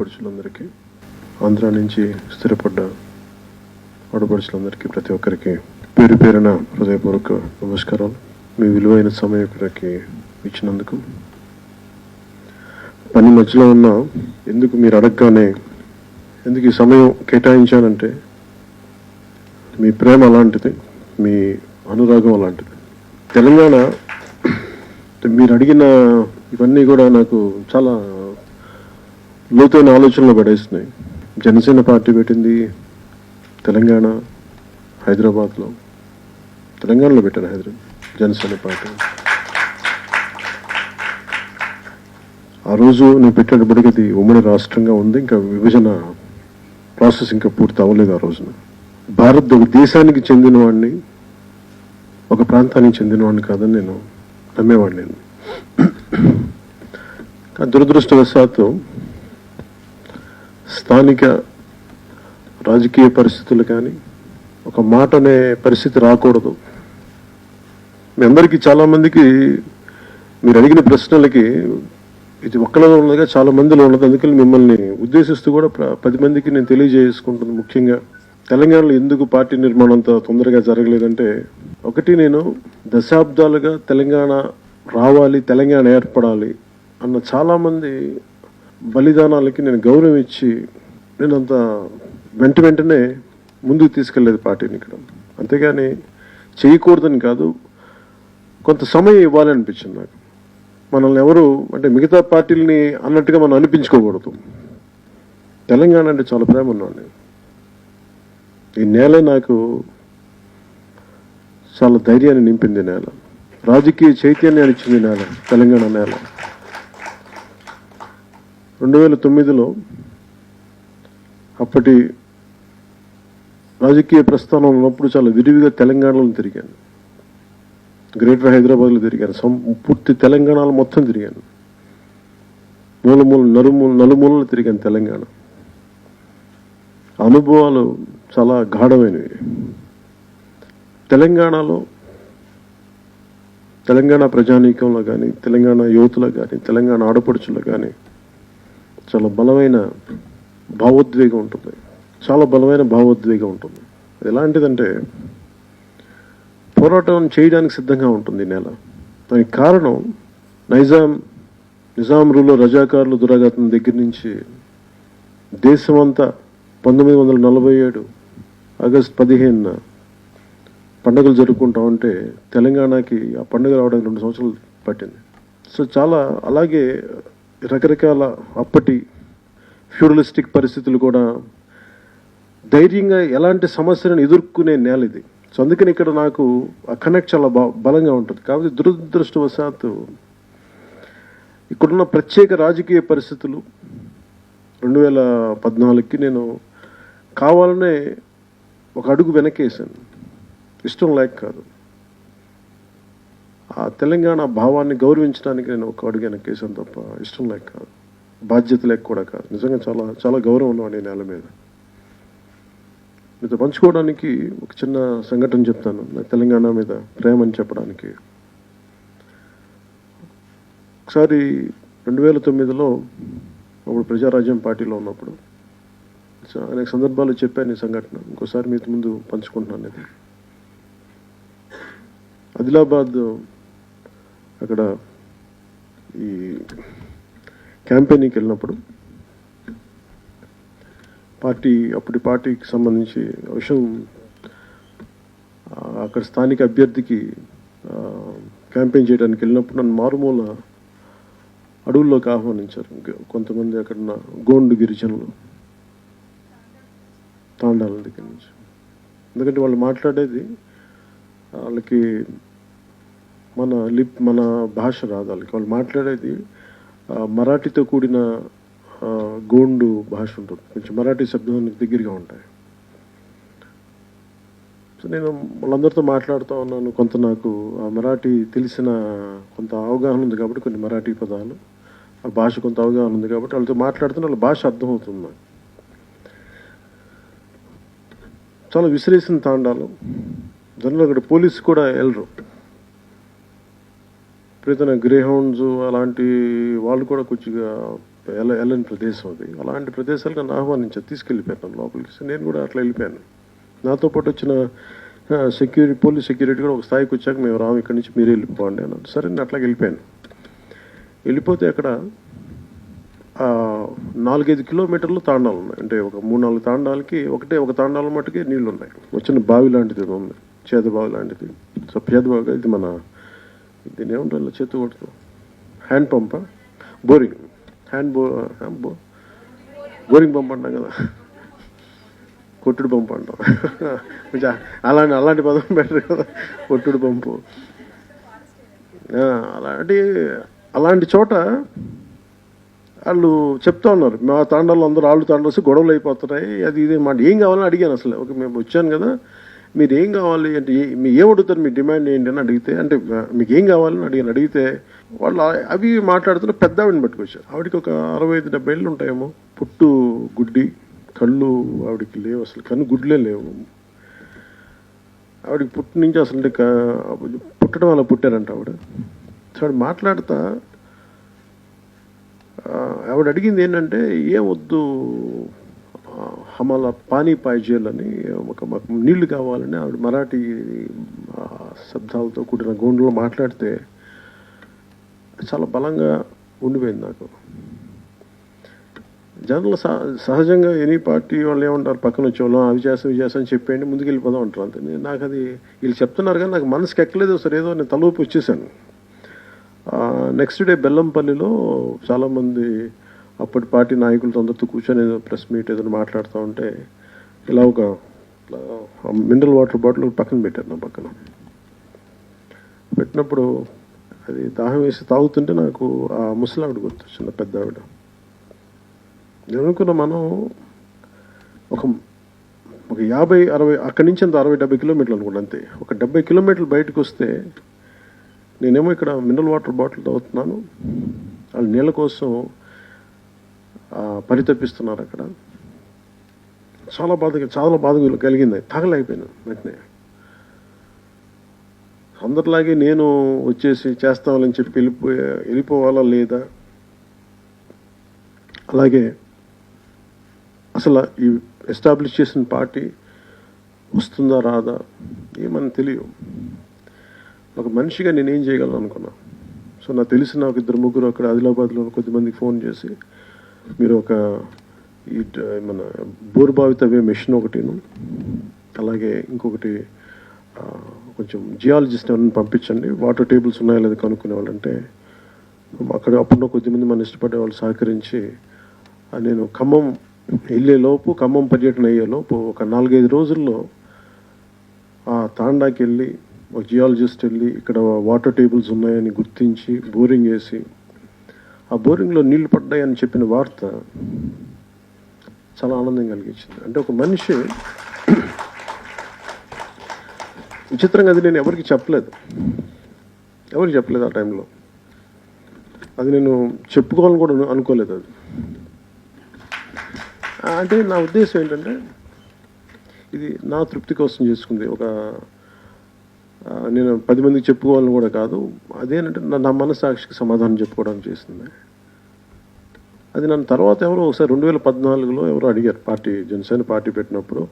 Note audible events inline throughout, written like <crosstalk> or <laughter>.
ఆడపడుచులందరికీ ఆంధ్ర నుంచి స్థిరపడ్డ ఆడపడుచులందరికీ ప్రతి ఒక్కరికి పేరు పేరున హృదయపూర్వక నమస్కారాలు. మీ విలువైన సమయకుడికి ఇచ్చినందుకు. పని మధ్యలో ఉన్న ఎందుకు మీరు అడగగానే ఎందుకు ఈ సమయం కేటాయించానంటే మీ ప్రేమ అలాంటిది మీ అనురాగం అలాంటిది. తెలంగాణ మీరు అడిగిన ఇవన్నీ కూడా నాకు చాలా లోతైన ఆలోచనలు పడేస్తున్నాయి. జనసేన పార్టీ పెట్టింది తెలంగాణ హైదరాబాద్లో. తెలంగాణలో పెట్టాను హైదరాబాద్ జనసేన పార్టీ. ఆ రోజు నేను పెట్టేటప్పటికి అది ఉమ్మడి రాష్ట్రంగా ఉంది ఇంకా విభజన ప్రాసెస్ ఇంకా పూర్తి అవ్వలేదు ఆ రోజున. భారత్ ఒక దేశానికి చెందినవాడిని ఒక ప్రాంతానికి చెందినవాడిని కాదని నేను నమ్మేవాడిని. నేను <clears throat> కానీ దురదృష్టవశాత్తు స్థానిక రాజకీయ పరిస్థితులు కానీ ఒక మాట అనే పరిస్థితి రాకూడదు. మీ అందరికీ చాలామందికి మీరు అడిగిన ప్రశ్నలకి ఇది ఒక్కలో ఉన్నదిగా చాలా మందిలో ఉన్నది. అందుకని మిమ్మల్ని ఉద్దేశిస్తూ కూడా పది మందికి నేను తెలియజేసుకుంటుంది ముఖ్యంగా. తెలంగాణలో ఎందుకు పార్టీ నిర్మాణం అంత తొందరగా జరగలేదంటే ఒకటి నేను దశాబ్దాలుగా తెలంగాణ రావాలి తెలంగాణ ఏర్పడాలి అన్న చాలామంది బలిదానాలకి నేను గౌరవం ఇచ్చి నేను అంత వెంట వెంటనే ముందుకు తీసుకెళ్ళేదు పార్టీని ఇక్కడ. అంతేగాని చేయకూడదని కాదు కొంత సమయం ఇవ్వాలనిపించింది నాకు. మనల్ని ఎవరు అంటే మిగతా పార్టీలని అన్నట్టుగా మనం అనిపించుకోకూడదు. తెలంగాణ అంటే చాలా ప్రేమ ఉన్నాను ఈ నేల నాకు చాలా ధైర్యాన్ని నింపింది నేల. రాజకీయ చైతన్యాన్ని ఇచ్చింది నేల తెలంగాణ నేల. రెండు వేల తొమ్మిదిలో అప్పటి రాజకీయ ప్రస్థానం ఉన్నప్పుడు చాలా విరివిగా తెలంగాణలో తిరిగాను. గ్రేటర్ హైదరాబాద్లో తిరిగాను. సం పూర్తి తెలంగాణలో మొత్తం తిరిగాను. మూలమూల నలుమూల నలుమూలలో తిరిగాను తెలంగాణ. అనుభవాలు చాలా గాఢమైనవి. తెలంగాణలో తెలంగాణ ప్రజానీకంలో కానీ తెలంగాణ యువతలో కానీ తెలంగాణ ఆడపడుచులో కానీ చాలా బలమైన భావోద్వేగం ఉంటుంది. చాలా బలమైన భావోద్వేగం ఉంటుంది. అది ఎలాంటిదంటే పోరాటం చేయడానికి సిద్ధంగా ఉంటుంది ఈ నేల. దానికి కారణం నైజాం నిజాం రూలో రజాకారులు దురాఘాతం దగ్గర నుంచి దేశమంతా పంతొమ్మిది వందల నలభై ఏడు ఆగస్ట్ పదిహేనున పండుగలు జరుపుకుంటా ఉంటే తెలంగాణకి ఆ పండుగ రావడానికి రెండు సంవత్సరాలు పట్టింది. సో చాలా అలాగే రకరకాల అప్పటి ఫ్యూడలిస్టిక్ పరిస్థితులు కూడా ధైర్యంగా ఎలాంటి సమస్యలను ఎదుర్కొనే నేల ఇది. సో అందుకని ఇక్కడ నాకు ఆ కనెక్ట్ చాలా బలంగా ఉంటుంది. కాబట్టి దురదృష్టవశాత్తు ఇక్కడున్న ప్రత్యేక రాజకీయ పరిస్థితులు రెండు వేల పద్నాలుగుకి నేను కావాలనే ఒక అడుగు వెనకేసాను ఇష్టం లేక కాదు. ఆ తెలంగాణ భావాన్ని గౌరవించడానికి నేను ఒక అడుగు వెనకేసాను తప్ప ఇష్టం లేక కాదు బాధ్యత లేక కూడా కాదు. నిజంగా చాలా చాలా గౌరవం ఉన్నవాడు ఈ నేల మీద. మీతో పంచుకోవడానికి ఒక చిన్న సంఘటన చెప్తాను. నా తెలంగాణ మీద ప్రేమ అని చెప్పడానికి. ఒకసారి రెండు వేల తొమ్మిదిలో అప్పుడు ప్రజారాజ్యం పార్టీలో ఉన్నప్పుడు అనేక సందర్భాలు చెప్పాను ఈ సంఘటన. ఇంకోసారి మీతో ముందు పంచుకుంటున్నాను ఇది. ఆదిలాబాద్ అక్కడ ఈ క్యాంపెయినింగ్కి వెళ్ళినప్పుడు పార్టీ అప్పటి పార్టీకి సంబంధించి విషయం అక్కడ స్థానిక అభ్యర్థికి క్యాంపెయిన్ చేయడానికి వెళ్ళినప్పుడు నన్ను మారుమూల అడవుల్లోకి ఆహ్వానించారు. కొంతమంది అక్కడ ఉన్న గోండు గిరిజనులు తాండాల దగ్గర నుంచి. ఎందుకంటే వాళ్ళు మాట్లాడేది వాళ్ళకి మన లిప్ మన భాష రాదు వాళ్ళకి వాళ్ళు మాట్లాడేది మరాఠీతో కూడిన గోండు భాష ఉంటుంది. కొంచెం మరాఠీ శబ్దానికి దగ్గరగా ఉంటాయి. సో నేను వాళ్ళందరితో మాట్లాడుతూ ఉన్నాను. కొంత నాకు ఆ మరాఠీ తెలిసిన కొంత అవగాహన ఉంది కాబట్టి కొన్ని మరాఠీ పదాలు. ఆ భాష కొంత అవగాహన ఉంది కాబట్టి వాళ్ళతో మాట్లాడుతున్న వాళ్ళ భాష అర్థమవుతుంది నాకు. చాలా విసిరేసిన తాండాలు. దానిలో అక్కడ పోలీసు కూడా వెళ్ళరు విపరీతమైన గ్రే హౌండ్స్ అలాంటి వాళ్ళు కూడా కొద్దిగా వెళ్ళ వెళ్ళని ప్రదేశం అది. అలాంటి ప్రదేశాలకు నన్ను ఆహ్వానించారు. తీసుకెళ్ళిపోయాను లోపలికి. సో నేను కూడా అట్లా వెళ్ళిపోయాను. నాతో పాటు వచ్చిన సెక్యూరిటీ పోలీస్ సెక్యూరిటీ కూడా ఒక స్థాయికి వచ్చాక మేము రాము ఇక్కడి నుంచి మీరే వెళ్ళిపోండి అన్నాను సరే నేను అట్లా వెళ్ళిపోయాను. వెళ్ళిపోతే అక్కడ నాలుగైదు కిలోమీటర్లు తాండాలు ఉన్నాయి. అంటే ఒక మూడు నాలుగు తాండాలకి ఒకటే ఒక తాండాల మట్టుకే నీళ్ళు ఉన్నాయి వచ్చిన బావి లాంటిది ఉంది. చేత బావి లాంటిది. సో చేత బావి ఇది మన దీని ఏముంటుంది చేతు కొడుతూ హ్యాండ్ పంపా బోరింగ్ హ్యాండ్ బో బో బోరింగ్ పంప్ అంటాం కదా. కొట్టుడు పంపు అంటాం. కొంచెం అలాంటి అలాంటి పదం బెటర్ కదా. కొట్టుడు పంపు అలాంటి అలాంటి చోట వాళ్ళు చెప్తా ఉన్నారు. మా తాండాలు అందరూ ఆళ్ళు తాండాల్సి గొడవలు అయిపోతున్నాయి. అది ఇది మాట. ఏం కావాలని అడిగాను అసలు. ఒక మేము వచ్చాను కదా. మీరు ఏం కావాలి అంటే మీ ఏం అడుగుతారు మీ డిమాండ్ ఏంటి అని అడిగితే అంటే మీకు ఏం కావాలని అడిగాను అడిగితే వాళ్ళు అవి మాట్లాడుతున్న పెద్ద ఆవిడని పట్టుకొచ్చారు. ఆవిడకి ఒక అరవై ఐదు డెబ్బై ఏళ్ళు ఉంటాయేమో. పుట్టు గుడ్డి కళ్ళు ఆవిడకి లేవు అసలు. కన్ను గుడ్లే లేవు. ఆవిడకి పుట్టి నుంచి అసలు అంటే పుట్టడం అలా పుట్టారంట ఆవిడ. సో ఆవిడ మాట్లాడతా ఆవిడ అడిగింది ఏంటంటే ఏం వద్దు హమాల పానీ పాయిజేల్ అని ఒక మాకు నీళ్ళు కావాలని ఆవిడ మరాఠీ శబ్దాలతో కూడిన గోండులో మాట్లాడితే చాలా బలంగా ఉండిపోయింది నాకు. జనరల్ సహజంగా ఎనీ పార్టీ వాళ్ళు ఏమంటారు పక్కన వచ్చేవాళ్ళం అవి చేస్తాం ఇవి చేస్తాం అని చెప్పేయండి ముందుకెళ్ళిపోదాం అంటారు అంతే. నేను- నాకు అది వీళ్ళు చెప్తున్నారు కానీ నాకు మనసుకి ఎక్కలేదు సరే ఏదో నేను తలూపు వచ్చేసాను. నెక్స్ట్ డే బెల్లంపల్లిలో చాలామంది అప్పటి పార్టీ నాయకులతో అందరితో కూర్చొని ఏదో ప్రెస్ మీట్ ఏదైనా మాట్లాడుతూ ఉంటే ఇలా ఒక మినరల్ వాటర్ బాటిల్ పక్కన పెట్టారు నా పక్కన. పెట్టినప్పుడు అది దాహం వేసి తాగుతుంటే నాకు ఆ ముసలావిడ గుర్తొచ్చింది పెద్ద ఆవిడ నేను అనుకున్న మనం ఒక ఒక యాభై అరవై అక్కడి నుంచి అంత అరవై డెబ్బై కిలోమీటర్లు అనుకోండి అంతే. ఒక డెబ్బై కిలోమీటర్లు బయటకు వస్తే నేనేమో ఇక్కడ మినరల్ వాటర్ బాటిల్ తాగుతున్నాను. వాళ్ళ నీళ్ళ కోసం పరితపిస్తున్నారు అక్కడ. చాలా బాధ చాలా బాధ కలిగింది. తాగలేకపోయాను వెంటనే. అందరిలాగే నేను వచ్చేసి చేస్తామని చెప్పి వెళ్ళిపో వెళ్ళిపోవాలా లేదా? అలాగే అసలు ఈ ఎస్టాబ్లిష్ చేసిన పార్టీ వస్తుందా రాదా? ఏమని తెలియదు. ఒక మనిషిగా నేనేం చేయగలను అనుకున్నా. సో నాకు తెలిసిన ఒక ఇద్దరు ముగ్గురు అక్కడ ఆదిలాబాద్లో కొద్దిమందికి ఫోన్ చేసి మీరు ఒక ఈ మన బోరుబావి మెషిన్ ఒకటిను అలాగే ఇంకొకటి కొంచెం జియాలజిస్ట్ ఎవరిని పంపించండి. వాటర్ టేబుల్స్ ఉన్నాయో లేదో కనుక్కునే వాళ్ళంటే అక్కడ అప్పుడు కొద్దిమంది మన ఇష్టపడే వాళ్ళు సహకరించి నేను ఖమ్మం వెళ్ళేలోపు ఖమ్మం పర్యటన అయ్యేలోపు ఒక నాలుగైదు రోజుల్లో ఆ తాండాకి వెళ్ళి ఒక జియాలజిస్ట్ వెళ్ళి ఇక్కడ వాటర్ టేబుల్స్ ఉన్నాయని గుర్తించి బోరింగ్ వేసి ఆ బోరింగ్లో నీళ్ళు పడ్డాయని చెప్పిన వార్త చాలా ఆనందం కలిగించింది. అంటే ఒక మనిషి విచిత్రంగా అది నేను ఎవరికి చెప్పలేదు. ఎవరికి చెప్పలేదు ఆ టైంలో? అది నేను చెప్పుకోవాలని కూడా అనుకోలేదు అది. అంటే నా ఉద్దేశం ఏంటంటే ఇది నా తృప్తి కోసం చేసుకుంది. ఒక నేను పది మందికి చెప్పుకోవాలని కూడా కాదు. అదేనంటే నా మనసాక్షికి సమాధానం చెప్పుకోవడానికి చేసింది. అది నన్ను తర్వాత ఎవరో ఒకసారి రెండు వేల పద్నాలుగులో ఎవరో అడిగారు పార్టీ జనసేన పార్టీ పెట్టినప్పుడు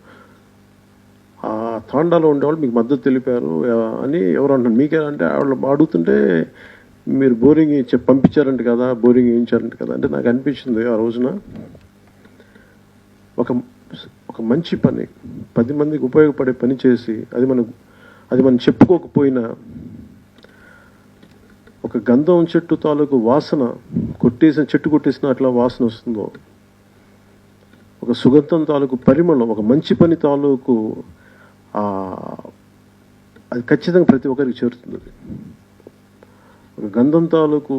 ఆ తాండాలో ఉండేవాళ్ళు మీకు మద్దతు తెలిపారు అని ఎవరు అంటారు మీకే అంటే వాళ్ళు అడుగుతుంటే మీరు బోరింగ్ పంపించారంట కదా బోరింగ్ వేయించారంట కదా అంటే నాకు అనిపించింది ఆ రోజున. ఒక ఒక మంచి పని పది మందికి ఉపయోగపడే పని చేసి అది మనం అది మనం చెప్పుకోకపోయినా ఒక గంధం చెట్టు తాలూకు వాసన కొట్టేసిన చెట్టు కొట్టేసిన అట్లా వాసన వస్తుందో? ఒక సుగంధం తాలూకు పరిమళం ఒక మంచి పని తాలూకు అది ఖచ్చితంగా ప్రతి ఒక్కరికి చేరుతుంది. ఒక గంధం తాలూకు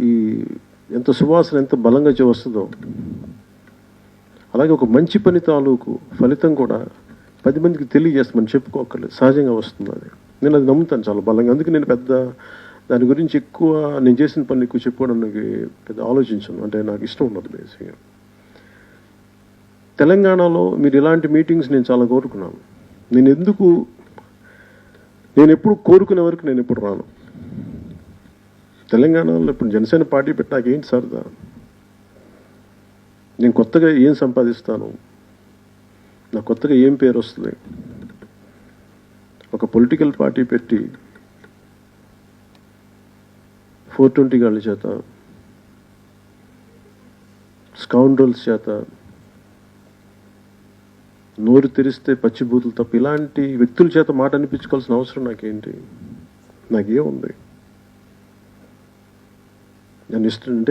ఈ ఎంత సువాసన ఎంత బలంగా వస్తుందో? అలాగే ఒక మంచి పని తాలూకు ఫలితం కూడా పది మందికి తెలియజేస్తామని చెప్పుకోకర్లేదు సహజంగా వస్తుంది అది. నేను అది నమ్ముతాను చాలా బలంగా. అందుకే నేను పెద్ద దాని గురించి ఎక్కువ నేను చేసిన పని ఎక్కువ చెప్పుకోవడానికి పెద్ద ఆలోచించను. అంటే నాకు ఇష్టం ఉండదు బేసిక్గా తెలంగాణలో మీరు ఇలాంటి మీటింగ్స్ నేను చాలా కోరుకున్నాను. నేను ఎందుకు నేను ఎప్పుడు కోరుకునే వరకు నేను ఎప్పుడు రాను. తెలంగాణలో ఇప్పుడు జనసేన పార్టీ పెట్టాక ఏంటి సరదా నేను కొత్తగా ఏం సంపాదిస్తాను? నా కొత్తగా ఏం పేరు వస్తుంది? ఒక పొలిటికల్ పార్టీ పెట్టి ఫోర్ ట్వంటీ గాళ్ళ చేత స్కౌండ్రల్స్ చేత నోరు తెరిస్తే పచ్చిబూతులు తప్ప ఇలాంటి వ్యక్తుల చేత మాట అనిపించుకోవాల్సిన అవసరం నాకేంటి? నాకేముంది నేను ఇష్టం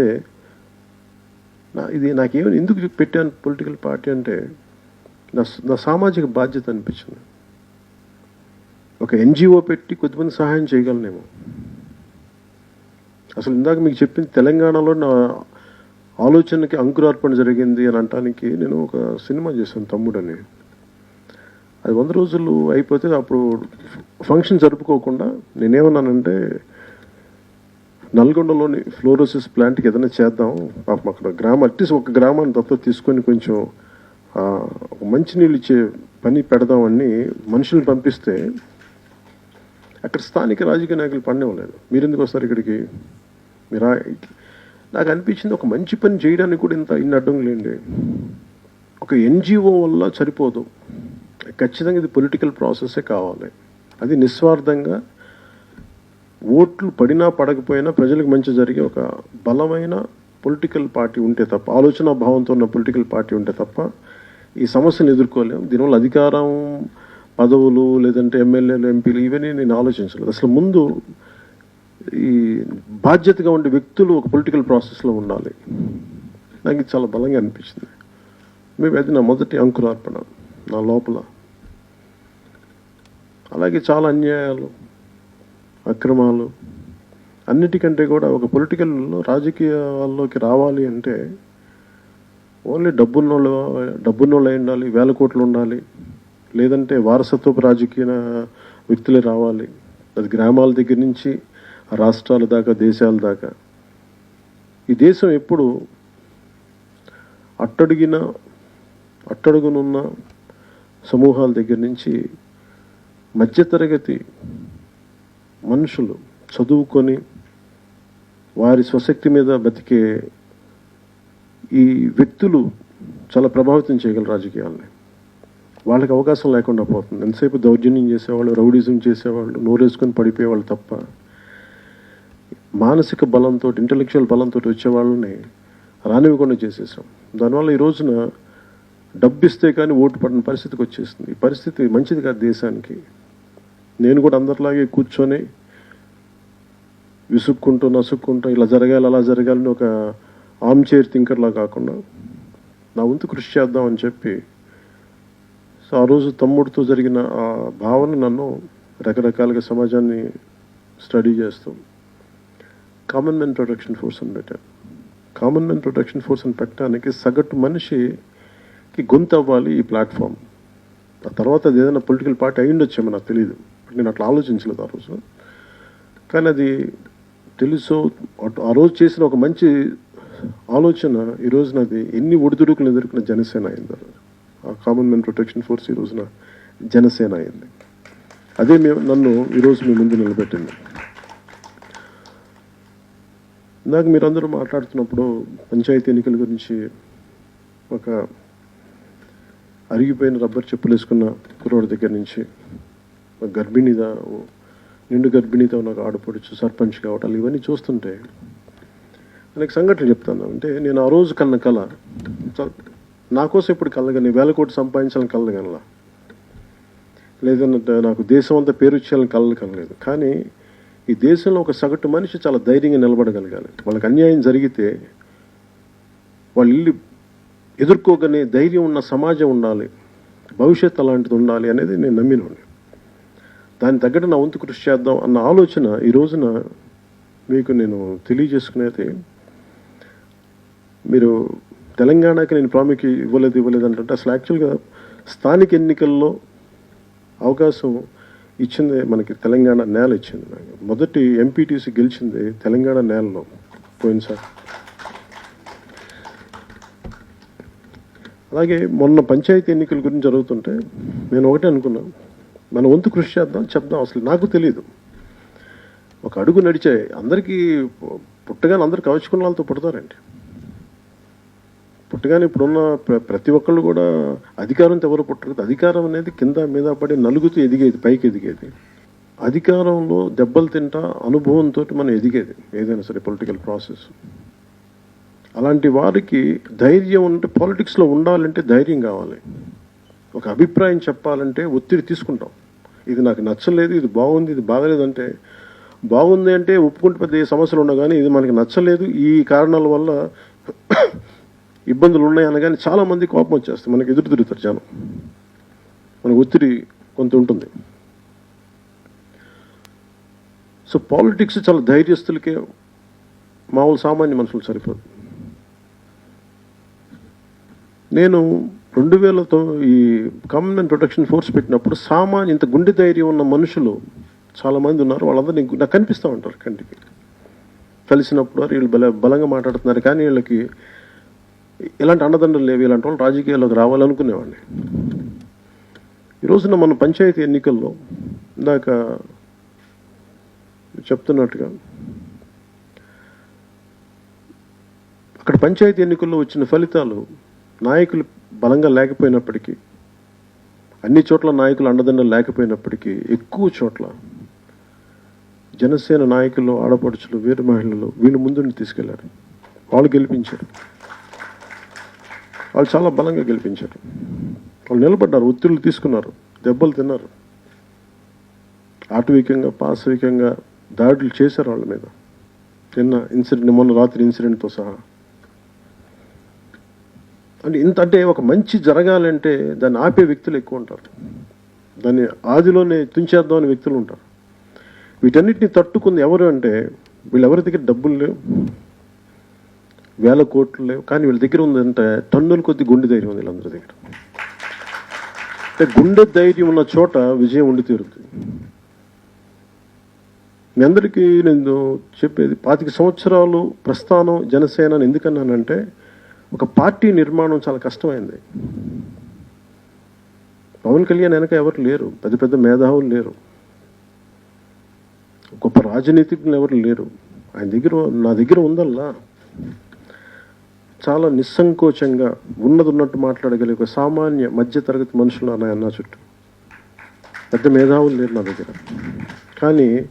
నా ఇది నాకేమని ఎందుకు పెట్టాను పొలిటికల్ పార్టీ అంటే నా నా సామాజిక బాధ్యత అనిపించింది. ఒక ఎన్జిఓ పెట్టి కొద్దిమంది సహాయం చేయగలనేమో. అసలు ఇందాక మీకు చెప్పింది తెలంగాణలో నా ఆలోచనకి అంకురార్పణ జరిగింది అని అనటానికి నేను ఒక సినిమా చేశాను తమ్ముడని. అది వంద రోజులు అయిపోతే అప్పుడు ఫంక్షన్ జరుపుకోకుండా నేనేమన్నానంటే నల్గొండలోని ఫ్లోరోసిస్ ప్లాంట్కి ఏదైనా చేద్దాం. పాపం అక్కడ గ్రామం అట్లీస్ట్ ఒక గ్రామాన్ని దత్త తీసుకొని కొంచెం మంచినీళ్ళు ఇచ్చే పని పెడదామని మనుషుల్ని పంపిస్తే అక్కడ స్థానిక రాజకీయ నాయకులు పండేవాళ్ళు మీరు ఎందుకు వస్తారు ఇక్కడికి? మీరా నాకు అనిపించింది ఒక మంచి పని చేయడానికి కూడా ఇంత ఇన్ని అడ్డంకులేండి ఒక ఎన్జిఓ వల్ల సరిపోదు. ఖచ్చితంగా ఇది పొలిటికల్ ప్రాసెసే కావాలి. అది నిస్వార్థంగా ఓట్లు పడినా పడకపోయినా ప్రజలకు మంచి జరిగే ఒక బలమైన పొలిటికల్ పార్టీ ఉంటే తప్ప ఆలోచన భావంతో ఉన్న పొలిటికల్ పార్టీ ఉంటే తప్ప ఈ సమస్యను ఎదుర్కోలేము దీనివల్ల అధికారం పదవులు లేదంటే ఎమ్మెల్యేలు ఎంపీలు ఇవన్నీ నేను ఆలోచించలేదు. అసలు ముందు ఈ బాధ్యతగా ఉండే వ్యక్తులు ఒక పొలిటికల్ ప్రాసెస్లో ఉండాలి. నాకు ఇది చాలా బలంగా అనిపించింది. మేము అది నా మొదటి అంకురార్పణ నా లోపల. అలాగే చాలా అన్యాయాలు అక్రమాలు అన్నిటికంటే కూడా ఒక పొలిటికల్ రాజకీయాల్లోకి రావాలి అంటే ఓన్లీ డబ్బున్నోళ్ళు డబ్బున్నోళ్ళు అయి ఉండాలి వేల కోట్లు ఉండాలి లేదంటే వారసత్వపు రాజకీయ వ్యక్తులే రావాలి. అది గ్రామాల దగ్గర నుంచి రాష్ట్రాల దాకా దేశాల దాకా. ఈ దేశం ఎప్పుడు అట్టడిగిన అట్టడుగునున్న సమూహాల దగ్గర నుంచి మధ్యతరగతి మనుషులు చదువుకొని వారి స్వశక్తి మీద బతికే ఈ వ్యక్తులు చాలా ప్రభావితం చేయగలరు రాజకీయాల్ని. వాళ్ళకి అవకాశం లేకుండా పోతుంది. ఎంతసేపు దౌర్జన్యం చేసేవాళ్ళు రౌడీజం చేసేవాళ్ళు నోరేసుకొని పడిపోయేవాళ్ళు తప్ప మానసిక బలంతో ఇంటలెక్చువల్ బలంతో వచ్చే వాళ్ళని రానివ్వకుండా చేసేసాం. దానివల్ల ఈ రోజున డబ్బిస్తే కానీ ఓటు పడిన పరిస్థితికి వచ్చేసింది. ఈ పరిస్థితి మంచిది కాదు దేశానికి. నేను కూడా అందరిలాగే కూర్చొని విసుక్కుంటూ నసుక్కుంటూ ఇలా జరగాలి అలా జరగాలని ఒక ఆమ్ చైర్ థింకర్లా కాకుండా నా వంతు కృషి చేద్దాం అని చెప్పి సో ఆ రోజు తమ్ముడితో జరిగిన ఆ భావన నన్ను రకరకాలుగా సమాజాన్ని స్టడీ చేస్తూ కామన్ మెన్ ప్రొటెక్షన్ ఫోర్స్ అని పెట్టాను కామన్ మెన్ ప్రొటెక్షన్ ఫోర్స్ అని పెట్టడానికి సగటు మనిషికి గొంతు అవ్వాలి ఈ ప్లాట్ఫామ్ ఆ తర్వాత అది ఏదైనా పొలిటికల్ పార్టీ అయి ఉండొచ్చేమో నాకు తెలియదు నేను అట్లా ఆలోచించలేదు ఆ రోజు. కానీ అది తెలుసు అటు- ఆ రోజు చేసిన ఒక మంచి ఆలోచన ఈ నాది ఎన్ని ఒడిదుడుకులు ఎదుర్కొన్న జనసేన అయింది. కామన్ మెన్ ప్రొటెక్షన్ ఫోర్స్ ఈ రోజున జనసేన అయింది. అదే మేము నన్ను ఈరోజు మీ ముందు నిలబెట్టింది. ఇందాక మీరందరూ మాట్లాడుతున్నప్పుడు పంచాయతీ ఎన్నికల గురించి ఒక అరిగిపోయిన రబ్బర్ చెప్పులు వేసుకున్న కుర్రోడి దగ్గర నుంచి ఒక గర్భిణిదా నిండు గర్భిణితో నాకు ఆడపడుచు సర్పంచ్ కావటాలు ఇవన్నీ చూస్తుంటే అనేక సంఘటనలు చెప్తాను. అంటే నేను ఆ రోజు కన్న కళ నా కోసం ఇప్పుడు కలగని వేల కోట్లు సంపాదించాలని కలగనలా లేదంటే నాకు దేశం అంతా పేరు వచ్చేయాలని కలలు కలలేదు కానీ ఈ దేశంలో ఒక సగటు మనిషి చాలా ధైర్యంగా నిలబడగలగాలి. వాళ్ళకి అన్యాయం జరిగితే వాళ్ళు ఇల్లు ఎదుర్కోగనే ధైర్యం ఉన్న సమాజం ఉండాలి. భవిష్యత్ అలాంటిది ఉండాలి అనేది నేను నమ్మినోడిని దాని తగ్గట్టు నా వంతు కృషి చేద్దాం అన్న ఆలోచన ఈ రోజున మీకు నేను తెలియజేసుకునేది మీరు తెలంగాణకి నేను ప్రాముఖ్యం ఇవ్వలేదు ఇవ్వలేదు అంటుంటే అసలు యాక్చువల్గా స్థానిక ఎన్నికల్లో అవకాశం ఇచ్చింది మనకి తెలంగాణ నేల ఇచ్చింది. నాకు మొదటి ఎంపీటీసీ గెలిచింది తెలంగాణ నేలలో పోయినసారి. అలాగే మొన్న పంచాయతీ ఎన్నికల గురించి జరుగుతుంటే నేను ఒకటే అనుకున్నాను మన వంతు కృషి చేద్దాం చెప్దాం అసలు నాకు తెలియదు ఒక అడుగు నడిచే అందరికీ పుట్టగానే అందరు కవచుకున్న వాళ్ళతో పుడతారండి. పుట్టగానే ఇప్పుడున్న ప్రతి ఒక్కళ్ళు కూడా అధికారంతో ఎవరు పుట్టరు. అధికారం అనేది కింద మీద పడి నలుగుతూ ఎదిగేది పైకి ఎదిగేది. అధికారంలో దెబ్బలు తింటా అనుభవంతో మనం ఎదిగేది ఏదైనా సరే పొలిటికల్ ప్రాసెస్ అలాంటి వారికి ధైర్యం ఉంటే పాలిటిక్స్లో ఉండాలంటే ధైర్యం కావాలి. ఒక అభిప్రాయం చెప్పాలంటే ఒత్తిడి తీసుకుంటాం. ఇది నాకు నచ్చలేదు ఇది బాగుంది ఇది బాగలేదు అంటే బాగుంది అంటే ఒప్పుకుంటే పెద్ద ఏ సమస్యలు ఉన్నా కానీ ఇది మనకి నచ్చలేదు. ఈ కారణాల వల్ల ఇబ్బందులు ఉన్నాయి అనగానే చాలా మంది కోపం వచ్చేస్తుంది మనకి ఎదురు తిరుగుతారు జనం. మనకు ఒత్తిడి కొంత ఉంటుంది. సో పాలిటిక్స్ చాలా ధైర్యస్తులకే మామూలు సామాన్య మనుషులు సరిపోదు. నేను రెండు వేలతో ఈ కామన్ అండ్ ప్రొటెక్షన్ ఫోర్స్ పెట్టినప్పుడు సామాన్య ఇంత గుండె ధైర్యం ఉన్న మనుషులు చాలా మంది ఉన్నారు వాళ్ళందరూ నాకు కనిపిస్తూ ఉంటారు కంటికి. కలిసినప్పుడు వీళ్ళు బల బలంగా మాట్లాడుతున్నారు. కానీ వీళ్ళకి ఇలాంటి అండదండలు లేవు ఇలాంటి వాళ్ళు రాజకీయాల్లోకి రావాలనుకునేవాడిని. ఈ రోజున మన పంచాయతీ ఎన్నికల్లో ఇందాక చెప్తున్నట్టుగా అక్కడ పంచాయతీ ఎన్నికల్లో వచ్చిన ఫలితాలు నాయకులు బలంగా లేకపోయినప్పటికీ అన్ని చోట్ల నాయకులు అండదండలు లేకపోయినప్పటికీ ఎక్కువ చోట్ల జనసేన నాయకులు ఆడపడుచులు వీర మహిళలు వీళ్ళు ముందుండి తీసుకెళ్ళారు. వాళ్ళు గెలిపించారు. వాళ్ళు చాలా బలంగా గెలిపించారు. వాళ్ళు నిలబడ్డారు ఒత్తిళ్ళు తీసుకున్నారు దెబ్బలు తిన్నారు. ఆటవికంగా పాశవికంగా దాడులు చేశారు వాళ్ళ మీద. నిన్న ఇన్సిడెంట్ మొన్న రాత్రి ఇన్సిడెంట్తో సహా. అంటే ఇంత అంటే ఒక మంచి జరగాలంటే దాన్ని ఆపే వ్యక్తులు ఎక్కువ ఉంటారు. దాన్ని ఆదిలోనే తుంచేద్దాం అనే వ్యక్తులు ఉంటారు. వీటన్నిటిని తట్టుకుంది ఎవరు అంటే వీళ్ళెవరి దగ్గర డబ్బులు లేవు? వేల కోట్లు లేవు. కానీ వీళ్ళ దగ్గర ఉందంటే టన్నుల కొద్ది గుండె ధైర్యం ఉంది వీళ్ళందరి దగ్గర. అంటే గుండె ధైర్యం ఉన్న చోట విజయం ఉండి తీరుతుంది. మీ అందరికీ నేను చెప్పేది పాతిక సంవత్సరాలు ప్రస్థానం జనసేన అని ఎందుకన్నానంటే ఒక పార్టీ నిర్మాణం చాలా కష్టమైంది. పవన్ కళ్యాణ్ వెనక ఎవరు లేరు. పెద్ద పెద్ద మేధావులు లేరు. గొప్ప రాజనీతిజ్ఞులు ఎవరు లేరు. ఆయన దగ్గర నా దగ్గర ఉందల్లా. చాలా నిస్సంకోచంగా ఉన్నది ఉన్నట్టు మాట్లాడగలిగే ఒక సామాన్య మధ్యతరగతి మనుషులు అన్న అన్న చుట్టూ. పెద్ద మేధావులు లేరు నా దగ్గర. కానీ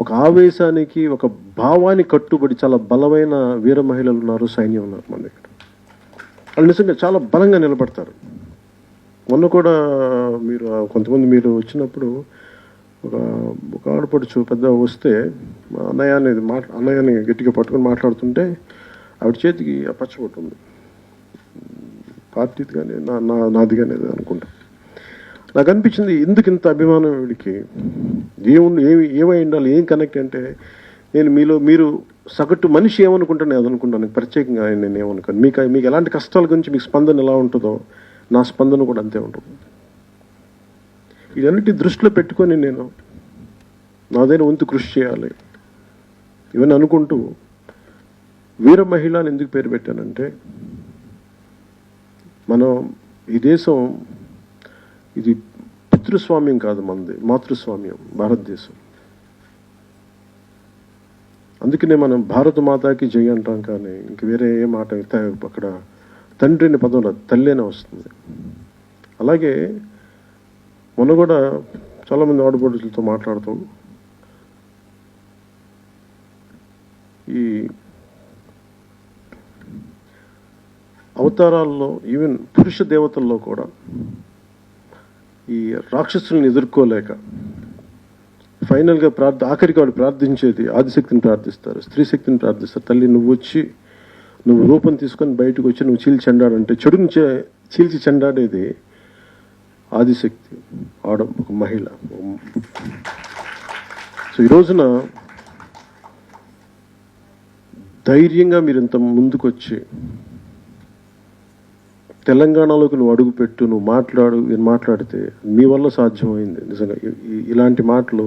ఒక ఆవేశానికి ఒక భావానికి కట్టుబడి చాలా బలమైన వీర మహిళలు ఉన్నారు సైన్యం ఉన్నారు మన దగ్గర. వాళ్ళు నిజంగా చాలా బలంగా నిలబడతారు. మొన్న కూడా మీరు కొంతమంది మీరు వచ్చినప్పుడు ఒక ఒక ఆడపడుచు పెద్ద వస్తే మా అన్నయ్య అనేది అన్నయ్యని గట్టిగా పట్టుకొని మాట్లాడుతుంటే ఆవిడ చేతికి ఆ పచ్చబొట్టు ఉంది. పార్టీది కానీ నా నా నాది కానీ అనుకుంటా. నాకు అనిపించింది ఎందుకు ఇంత అభిమానం వీడికి? ఏముంది ఏమి ఏమై ఉండాలి ఏం కనెక్ట్ అంటే నేను మీలో మీరు సగటు మనిషి ఏమనుకుంటాను నేను అనుకుంటాను ప్రత్యేకంగా నేను ఏమనుకోను. మీకు మీకు ఎలాంటి కష్టాల గురించి మీకు స్పందన ఎలా ఉంటుందో నా స్పందన కూడా అంతే ఉంటుంది. ఇదన్నిటి దృష్టిలో పెట్టుకొని నేను నాదైన వంతు కృషి చేయాలి. ఇవన్నీ అనుకుంటూ వీర మహిళ అని ఎందుకు పేరు పెట్టానంటే మనం ఈ దేశం ఇది పితృస్వామ్యం కాదు మనది మాతృస్వామ్యం భారతదేశం. అందుకనే మనం భారత మాతాకి జై అంటాం కానీ ఇంక వేరే ఏ మాట త- అక్కడ తండ్రి అనే పదంలో తల్లి వస్తుంది. అలాగే మొన్న కూడా చాలామంది ఆడపడుచులతో మాట్లాడుతాం ఈ అవతారాల్లో ఈవెన్ పురుష దేవతల్లో కూడా ఈ రాక్షసుల్ని ఎదుర్కోలేక ఫైనల్గా ప్రార్థ ఆఖరికి వాడు ప్రార్థించేది ఆదిశక్తిని ప్రార్థిస్తారు స్త్రీ శక్తిని ప్రార్థిస్తారు. తల్లి నువ్వు వచ్చి నువ్వు రూపం తీసుకొని బయటకు వచ్చి నువ్వు చీల్చి చెండాడంటే చెడుని చీల్చి చెండాడేది ఆదిశక్తి. ఆడ ఒక మహిళ. సో ఈ రోజున ధైర్యంగా మీరు ఇంత ముందుకొచ్చి తెలంగాణలోకి నువ్వు అడుగుపెట్టు నువ్వు మాట్లాడు నేను మాట్లాడితే మీ వల్ల సాధ్యమైంది. నిజంగా ఇలాంటి మాటలు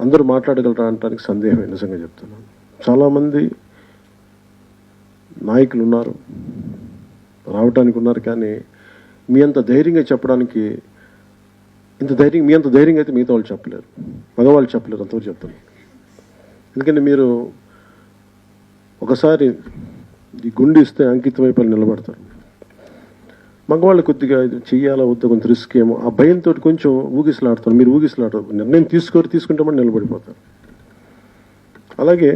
అందరూ మాట్లాడగలరా అనడానికి సందేహమే నిజంగా చెప్తున్నాను. చాలామంది నాయకులు ఉన్నారు రావటానికి ఉన్నారు కానీ మీ అంత ధైర్యంగా చెప్పడానికి ఇంత ధైర్యం మీ అంత ధైర్యంగా అయితే మిగతా వాళ్ళు చెప్పలేరు. మగవాళ్ళు చెప్పలేరు అంతవరకు చెప్తాను ఎందుకంటే మీరు ఒకసారి ఈ గుండె ఇస్తే అంకితం నిలబడతారు. మగవాళ్ళు కొద్దిగా ఇది చెయ్యాలా వద్దా కొంత రిస్క్ ఏమో. ఆ భయంతో కొంచెం ఊగిసలాడతారు. మీరు ఊగిసలాడరు. నిర్ణయం తీసుకోరు తీసుకుంటామని నిలబడిపోతారు. అలాగే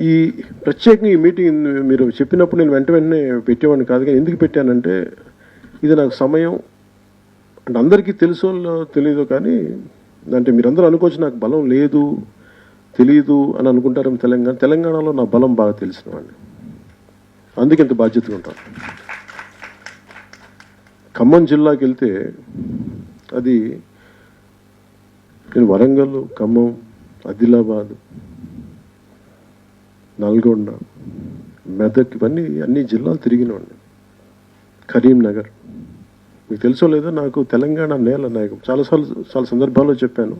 ఈ ప్రత్యేకంగా ఈ మీటింగ్ మీరు చెప్పినప్పుడు నేను వెంట వెంటనే పెట్టేవాడిని కాదు కానీ ఎందుకు పెట్టానంటే ఇది నాకు సమయం. అంటే అందరికీ తెలుసో తెలియదు కానీ అంటే మీరందరూ అనుకోవచ్చు నాకు బలం లేదు తెలియదు అని అనుకుంటారేమో తెలంగాణ. తెలంగాణలో నా బలం బాగా తెలిసిన వాడిని. అందుకే ఇంత బాధ్యతగా ఉంటాను. ఖమ్మం జిల్లాకి వెళ్తే అది నేను వరంగల్ ఖమ్మం ఆదిలాబాద్ నల్గొండ మెదక్ ఇవన్నీ అన్ని జిల్లాలు తిరిగినవాడిని కరీంనగర్. మీకు తెలుసో లేదో నాకు తెలంగాణ నేల నాకు చాలాసార్లు చాలా సందర్భాల్లో చెప్పాను.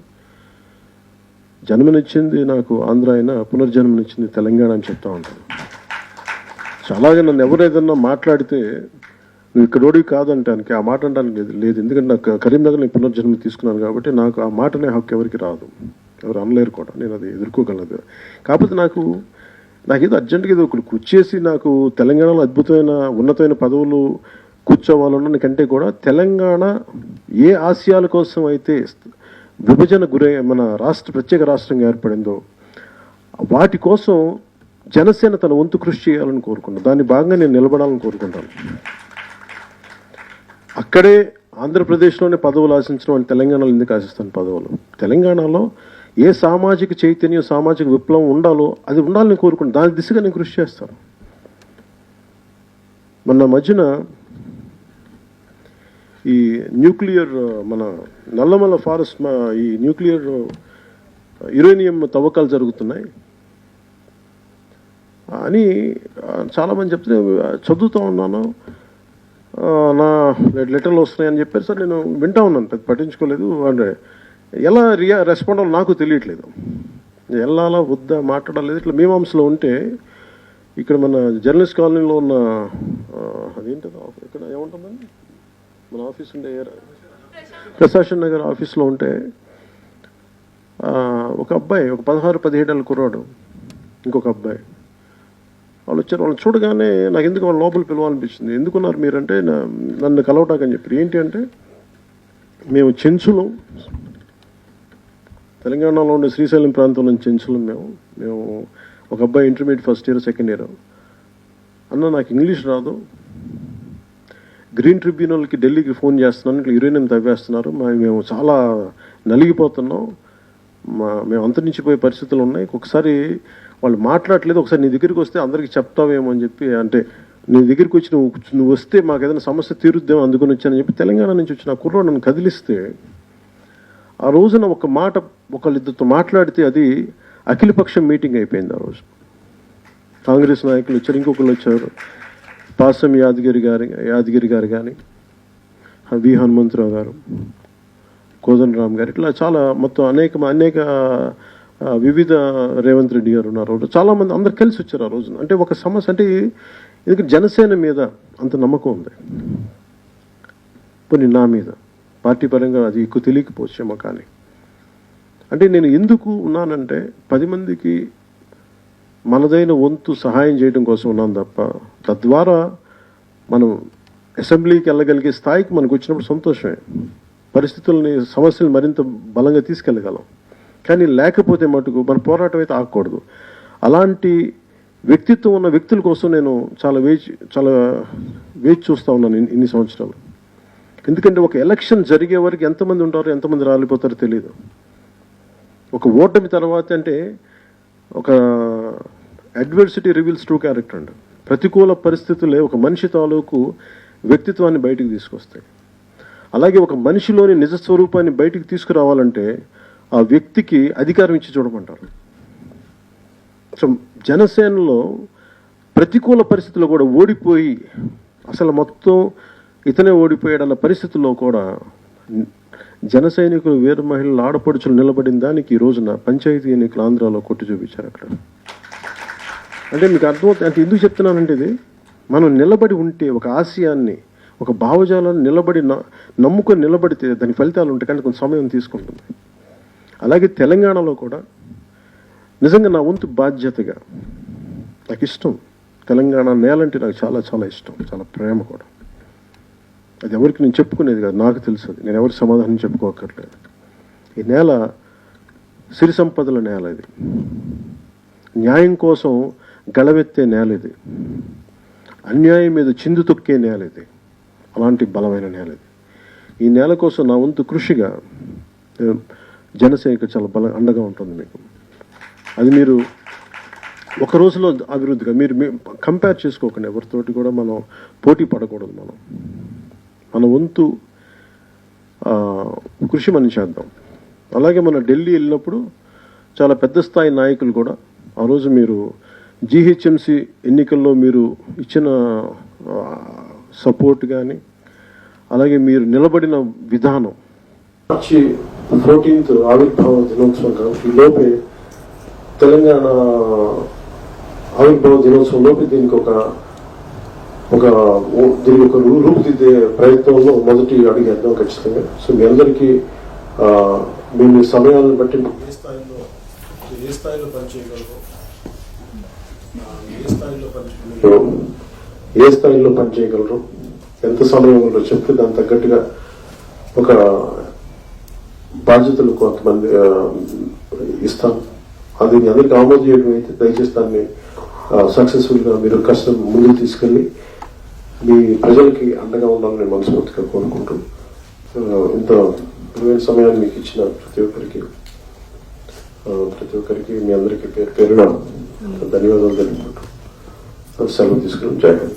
జన్మనిచ్చింది నాకు ఆంధ్ర అయినా పునర్జన్మనిచ్చింది తెలంగాణ అని చెప్తా ఉంటాను. సో అలాగే నన్ను ఎవరు ఏదన్నా మాట్లాడితే నువ్వు ఇక్కడోడివి కాదంటానికి ఆ మాట అనడానికి లేదు లేదు. ఎందుకంటే నాకు కరీంనగర్ నేను పునర్జన్మ తీసుకున్నాను కాబట్టి నాకు ఆ మాటనే హక్కు ఎవరికి రాదు. ఎవరు అనలేరు కూడా. నేను అది ఎదుర్కోగలదు కాకపోతే నాకు నాకు ఏదో అర్జెంటుగా ఏదో ఒకటి కూర్చేసి నాకు తెలంగాణలో అద్భుతమైన ఉన్నతమైన పదవులు కూర్చోవాలన్న కంటే కూడా తెలంగాణ ఏ ఆశయాల కోసం అయితే విభజన గురై మన రాష్ట్ర ప్రత్యేక రాష్ట్రంగా ఏర్పడిందో వాటి కోసం జనసేన తన వంతు కృషి చేయాలని కోరుకున్నాను. దాన్ని భాగంగా నేను నిలబడాలని కోరుకుంటాను. అక్కడే ఆంధ్రప్రదేశ్లోనే పదవులు ఆశించడం అని తెలంగాణలో ఎందుకు ఆశిస్తాను పదవులు? తెలంగాణలో ఏ సామాజిక చైతన్యం సామాజిక విప్లవం ఉండాలో అది ఉండాలని కోరుకుంటాను దాని దిశగా నేను కృషి చేస్తాను. మొన్న మధ్యన ఈ న్యూక్లియర్ మన నల్లమల్ల ఫారెస్ట్ ఈ న్యూక్లియర్ యురేనియం తవ్వకాలు జరుగుతున్నాయి. అని చాలామంది చెప్తే చదువుతూ ఉన్నాను నా లెటర్లు వస్తున్నాయని చెప్పారు సార్ నేను వింటా ఉన్నాను పెద్ద పట్టించుకోలేదు. అంటే ఎలా రియా రెస్పాండ్ అవ్వాలి నాకు తెలియట్లేదు. వెళ్ళాలా వద్దా మాట్లాడాలి ఇట్లా మీమాంసలో ఉంటే ఇక్కడ మన జర్నలిస్ట్ కాలనీలో ఉన్న ఆ, అదేంటది ఇక్కడ ఏముంటుందండి మన ఆఫీస్ ఉండే ప్రశాసన్ నగర్ ఆఫీస్లో ఉంటే ఒక అబ్బాయి ఒక పదహారు పదిహేడేళ్ళ కుర్రాడు ఇంకొక అబ్బాయి. వాళ్ళు వచ్చారు. వాళ్ళు చూడగానే నాకు ఎందుకు వాళ్ళ లోపల పిలవాలనిపించింది ఎందుకున్నారు మీరంటే నన్ను కలవటాకని చెప్పి ఏంటి అంటే మేము చెంచులు తెలంగాణలో ఉండే శ్రీశైలం ప్రాంతంలో చెంచులం చెంచులు మేము. మేము ఒక అబ్బాయి intermediate first year second year అన్న నాకు ఇంగ్లీష్ రాదు. గ్రీన్ ట్రిబ్యునల్కి ఢిల్లీకి ఫోన్ చేస్తున్నాను. ఇట్లా యురేనియం తవ్వేస్తున్నారు. మేము చాలా నలిగిపోతున్నాం. మా మేము అంతరించిపోయే పరిస్థితులు ఉన్నాయి. ఒకసారి వాళ్ళు మాట్లాడలేదు ఒకసారి నీ దగ్గరికి వస్తే అందరికీ చెప్తావేమో అని చెప్పి అంటే నీ దగ్గరికి వచ్చి నువ్వు నువ్వు వస్తే మాకు ఏదైనా సమస్య తీరుద్దాం అందుకని వచ్చానని చెప్పి తెలంగాణ నుంచి వచ్చిన ఆ కుర్రోడు నన్ను కదిలిస్తే ఆ రోజున ఒక మాట ఒకళ్ళిద్దరితో మాట్లాడితే అది అఖిలపక్షం మీటింగ్ అయిపోయింది ఆ రోజు. కాంగ్రెస్ నాయకులు వచ్చారు ఇంకొకళ్ళు వచ్చారు. పాసం యాదగిరి గారి యాదగిరి గారు కానీ వి హనుమంతరావు గారు కోదండరామ్ గారు ఇట్లా చాలా మొత్తం అనేక అనేక వివిధ రేవంత్ రెడ్డి గారు ఉన్నారు. ఆ రోజు అందరు కలిసి వచ్చారు ఆ రోజున. అంటే ఒక సమస్య అంటే ఎందుకంటే జనసేన మీద అంత నమ్మకం ఉంది? పోనీ నా మీద. పార్టీ పరంగా అది ఎక్కువ తెలియకపోవచ్చేమో కానీ. అంటే నేను ఎందుకు ఉన్నానంటే పది మందికి మనదైన వంతు సహాయం చేయడం కోసం ఉన్నాను తప్ప తద్వారా మనం అసెంబ్లీకి వెళ్ళగలిగే స్థాయికి మనకు వచ్చినప్పుడు సంతోషమే. పరిస్థితుల్ని సమస్యలు మరింత బలంగా తీసుకెళ్ళగలం. కానీ లేకపోతే మటుకు మన పోరాటం అయితే ఆగకూడదు. అలాంటి వ్యక్తిత్వం ఉన్న వ్యక్తుల కోసం నేను చాలా వేచి చాలా వేచి చూస్తూ ఉన్నాను ఇన్ని- సంవత్సరాలు. ఎందుకంటే ఒక ఎలక్షన్ జరిగే వరకు ఎంతమంది ఉంటారో ఎంతమంది రాలిపోతారో తెలియదు ఒక ఓటమి తర్వాత అంటే ఒక అడ్వర్సిటీ రివీల్స్ ట్రూ క్యారెక్టర్ అండి. ప్రతికూల పరిస్థితులే ఒక మనిషి తాలూకు వ్యక్తిత్వాన్ని బయటికి తీసుకొస్తాయి. అలాగే ఒక మనిషిలోని నిజ స్వరూపాన్ని బయటికి తీసుకురావాలంటే ఆ వ్యక్తికి అధికారం ఇచ్చి చూడమంటారు. సో జనసేనలో ప్రతికూల పరిస్థితుల్లో కూడా ఓడిపోయి అసలు మొత్తం ఇతనే ఓడిపోయాడన్న పరిస్థితుల్లో కూడా జన సైనికులు వీర మహిళలు ఆడపడుచులు నిలబడిన దానికి ఈ రోజున పంచాయతీ ఎన్నికలు ఆంధ్రాలో కొట్టి చూపించారు అక్కడ. అంటే మీకు అర్థమవుతుంది అంటే ఎందుకు చెప్తున్నానంటే ఇది మనం నిలబడి ఉంటే ఒక ఆశయాన్ని ఒక భావజాలాన్ని నిలబడి నమ్ముకొని నిలబడితే దాని ఫలితాలు ఉంటాయి కానీ కొంత సమయం తీసుకుంటుంది. అలాగే తెలంగాణలో కూడా నిజంగా నా వంతు బాధ్యతగా నాకు ఇష్టం. తెలంగాణ నేల అంటే నాకు చాలా చాలా ఇష్టం. చాలా ప్రేమ కూడా. అది ఎవరికి నేను చెప్పుకునేది కాదు. నాకు తెలుసు అది నేను ఎవరికి సమాధానం చెప్పుకోకర్లేదు. ఈ నేల సిరి సంపదల నేల ఇది. న్యాయం కోసం గళవెత్తే నేల ఇది. అన్యాయం మీద చిందు తొక్కే నేల ఇది. అలాంటి బలమైన నేల ఇది. ఈ నేల కోసం నా వంతు కృషిగా నేను జనసేనకు చాలా బల అండగా ఉంటుంది మీకు. అది మీరు ఒక రోజులో అభివృద్ధిగా మీరు కంపేర్ చేసుకోకండి. ఎవరితోటి కూడా మనం పోటీ పడకూడదు మనం. మన వంతు కృషి మనం చేద్దాం. అలాగే మన ఢిల్లీ వెళ్ళినప్పుడు చాలా పెద్ద స్థాయి నాయకులు కూడా ఆ రోజు మీరు జీహెచ్ఎంసి ఎన్నికల్లో మీరు ఇచ్చిన సపోర్ట్ కానీ అలాగే మీరు నిలబడిన విధానం మార్చి ఫోర్టీన్త్ ఆవిర్భావ దినోత్సవం కాబట్టి ఈ లోపే తెలంగాణ ఆవిర్భావ దినోత్సవం లోపే దీనికి ఒక ఒక దీనికి ఒక రూపుదిద్దే ప్రయత్నంలో మొదటి అడిగేద్దాం ఖచ్చితంగా. సో మీ అందరికీ మీ సమయాలను బట్టి ఏ స్థాయిలో ఏ స్థాయిలో పనిచేయగలరు? ఏ స్థాయిలో పనిచేయగలరు? ఏ స్థాయిలో పనిచేయగలరు? ఎంత సమయంలో చెప్తే దానికి తగ్గట్టుగా ఒక బాధ్యతలు కొంతమంది ఇస్తాను. అది అందరికి అందరికి చేయడం అయితే దయచేసి దాన్ని సక్సెస్ఫుల్గా మీరు కష్టం ముందుకు తీసుకెళ్ళి మీ ప్రజలకి అండగా ఉండాలని నేను మనస్ఫూర్తిగా కోరుకుంటూ ఇంత విలువైన సమయాన్ని మీకు ఇచ్చిన ప్రతి ఒక్కరికి ప్రతి ఒక్కరికి మీ అందరికీ పేరు పేరున ధన్యవాదాలు తెలుపుకుంటూ సెలవు తీసుకుని జాయిన్